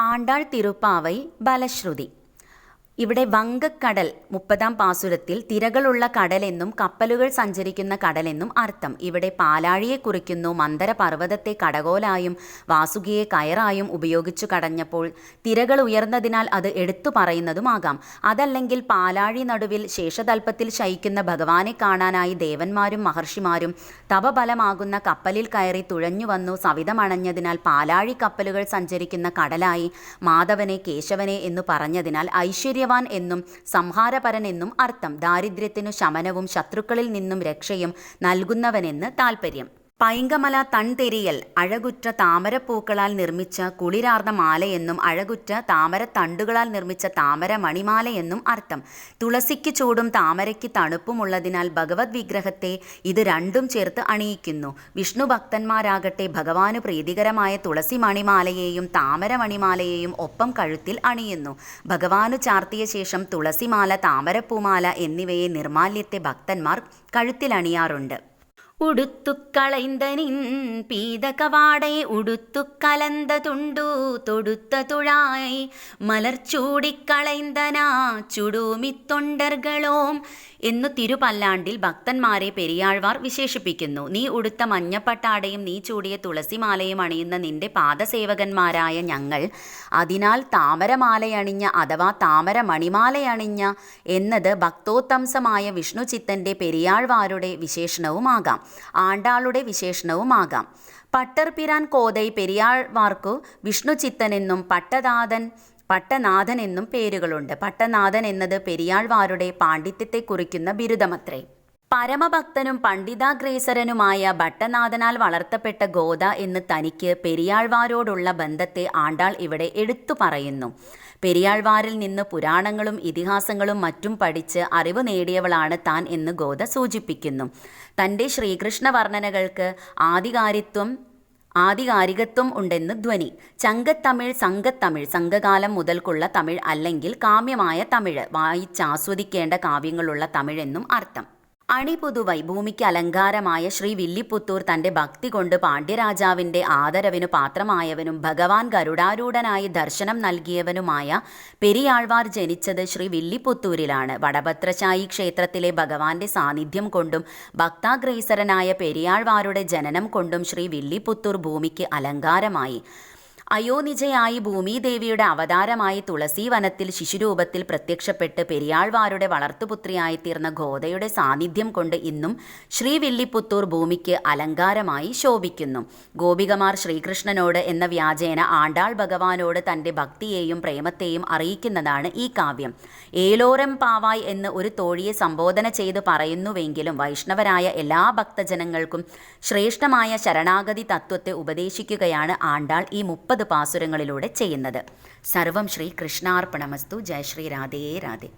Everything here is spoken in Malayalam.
ആണ്ടാൾ തിരുപ്പാവൈ ബലശ്രുതി ഇവിടെ വങ്കക്കടൽ മുപ്പതാം പാസുരത്തിൽ തിരകളുള്ള കടലെന്നും കപ്പലുകൾ സഞ്ചരിക്കുന്ന കടലെന്നും അർത്ഥം. ഇവിടെ പാലാഴിയെ കുറിക്കുന്നു മന്ദര പർവതത്തെ കടകോലായും വാസുകിയെ കയറായും ഉപയോഗിച്ചു കടഞ്ഞപ്പോൾ തിരകൾ ഉയർന്നതിനാൽ അത് എടുത്തു പറയുന്നതുമാകാം. അതല്ലെങ്കിൽ പാലാഴി നടുവിൽ ശേഷതൽപ്പത്തിൽ ശയിക്കുന്ന ഭഗവാനെ കാണാനായി ദേവന്മാരും മഹർഷിമാരും തപബലമാകുന്ന കപ്പലിൽ കയറി തുഴഞ്ഞു വന്നു സവിതമണഞ്ഞതിനാൽ പാലാഴി കപ്പലുകൾ സഞ്ചരിക്കുന്ന കടലായി മാധവനെ കേശവനെ എന്നു പറഞ്ഞതിനാൽ ഐശ്വര്യവാൻ എന്നും സംഹാരപരൻ എന്നും അർത്ഥം ദാരിദ്ര്യത്തിനു ശമനവും ശത്രുക്കളിൽ നിന്നും രക്ഷയും നൽകുന്നവനെന്ന് താൽപ്പര്യം പൈങ്കമല തൺതെരിയൽ അഴകുറ്റ താമരപ്പൂക്കളാൽ നിർമ്മിച്ച കുളിരാർന്ന മാലയെന്നും അഴകുറ്റ താമരത്തണ്ടുകളാൽ നിർമ്മിച്ച താമര മണിമാലയെന്നും അർത്ഥം. തുളസിക്ക് ചൂടും താമരയ്ക്ക് തണുപ്പുമുള്ളതിനാൽ ഭഗവത് വിഗ്രഹത്തെ ഇത് രണ്ടും ചേർത്ത് അണിയിക്കുന്നു. വിഷ്ണു ഭക്തന്മാരാകട്ടെ ഭഗവാന് പ്രീതികരമായ തുളസി മണിമാലയെയും താമര മണിമാലയെയും ഒപ്പം കഴുത്തിൽ അണിയുന്നു. ഭഗവാനു ചാർത്തിയ ശേഷം തുളസിമാല താമരപ്പൂമാല എന്നിവയെ നിർമാല്യത്തെ ഭക്തന്മാർ ഉടുത്തുക്കളൈന്തനിൻ പീതകവാടൈ ഉടുത്തുക്കലന്ത തുണ്ടു തൊടുത്ത തുഴായി മലർച്ചൂടിക്കളൈന്തനാ ചുടൂമിത്തൊണ്ടർകളോം എന്നു തിരുപല്ലാണ്ടിൽ ഭക്തന്മാരെ പെരിയാഴ്വാർ വിശേഷിപ്പിക്കുന്നു. നീ ഉടുത്ത മഞ്ഞപ്പട്ടാടയും നീ ചൂടിയ തുളസിമാലയും അണിയുന്ന നിന്റെ പാദസേവകന്മാരായ ഞങ്ങൾ അതിനാൽ താമരമാലയണിഞ്ഞ അഥവാ താമര മണിമാലയണിഞ്ഞ എന്നത് ഭക്തോത്തംസമായ വിഷ്ണു ചിത്തന്റെ പെരിയാഴ്വാരുടെ വിശേഷണവുമാകാം. ആണ്ടാളുടെ വിശേഷണവുമാകാം. പട്ടർപിരാൻ കോതൈ പെരിയാഴ്വാർക്കു വിഷ്ണു ചിത്തനെന്നും പട്ടനാഥൻ പട്ടനാഥൻ എന്നും പേരുകളുണ്ട്. പട്ടനാഥൻ എന്നത് പെരിയാൾവാരുടെ പാണ്ഡിത്യത്തെ കുറിക്കുന്ന ബിരുദമത്രേ. പരമഭക്തനും പണ്ഡിതാഗ്രേസരനുമായ ഭട്ടനാഥനാൽ വളർത്തപ്പെട്ട ഗോദ എന്ന് തനിക്ക് പെരിയാഴ്വാരോടുള്ള ബന്ധത്തെ ആണ്ടാൾ ഇവിടെ എടുത്തു പറയുന്നു. പെരിയാഴ്വാരിൽ നിന്ന് പുരാണങ്ങളും ഇതിഹാസങ്ങളും മറ്റും പഠിച്ച് അറിവ് നേടിയവളാണ് താൻ എന്ന് ഗോദ സൂചിപ്പിക്കുന്നു. തന്റെ ശ്രീകൃഷ്ണ വർണനകൾക്ക് ആധികാരിത്വം ആധികാരികത്വം ഉണ്ടെന്ന് ധ്വനി. ചങ്കത്തമിഴ് സംഘത്തമിഴ് സംഘകാലം മുതൽക്കുള്ള തമിഴ് അല്ലെങ്കിൽ കാമ്യമായ തമിഴ് വായിച്ചാസ്വദിക്കേണ്ട കാവ്യങ്ങളുള്ള തമിഴെന്നും അർത്ഥം. അണിപുതുവൈ ഭൂമിക്ക് അലങ്കാരമായ ശ്രീ വില്ലിപ്പുത്തൂർ തന്റെ ഭക്തി കൊണ്ട് പാണ്ഡ്യരാജാവിന്റെ ആദരവിനു പാത്രമായവനും ഭഗവാൻ ഗരുഡാരൂഢനായി ദർശനം നൽകിയവനുമായ പെരിയാഴ്വാർ ജനിച്ചത് ശ്രീ വില്ലിപ്പുത്തൂരിലാണ് വടഭദ്രശായി ക്ഷേത്രത്തിലെ ഭഗവാന്റെ സാന്നിധ്യം കൊണ്ടും ഭക്താഗ്രേസരനായ പെരിയാഴ്വാരുടെ ജനനം കൊണ്ടും ശ്രീ വില്ലിപ്പുത്തൂർ ഭൂമിക്ക് അലങ്കാരമായി. അയോനിജയായി ഭൂമിദേവിയുടെ അവതാരമായി തുളസി വനത്തിൽ ശിശുരൂപത്തിൽ പ്രത്യക്ഷപ്പെട്ട് പെരിയാഴ്വാരുടെ വളർത്തുപുത്രിയായി തീർന്ന ഗോദയുടെ സാന്നിധ്യം കൊണ്ട് ഇന്നും ശ്രീവില്ലിപുത്തൂർ ഭൂമിക്ക് അലങ്കാരമായി ശോഭിക്കുന്നു. ഗോപികമാർ ശ്രീകൃഷ്ണനോട് എന്ന വ്യാജേന ആണ്ടാൾ ഭഗവാനോട് തന്റെ ഭക്തിയെയും പ്രേമത്തെയും അറിയിക്കുന്നതാണ് ഈ കാവ്യം. ഏലോരം പാവായ് എന്ന് ഒരു തോഴിയെ സംബോധന ചെയ്ത് പറയുന്നുവെങ്കിലും വൈഷ്ണവരായ എല്ലാ ഭക്തജനങ്ങൾക്കും ശ്രേഷ്ഠമായ ശരണാഗതി തത്വത്തെ ഉപദേശിക്കുകയാണ് ആണ്ടാൾ ഈ മുപ്പത് പാസുരങ്ങളിലൂടെ ചെയ്യുന്നത്. സർവം ശ്രീ കൃഷ്ണാർപ്പണമസ്തു. ജയ ശ്രീ രാധേ രാധേ.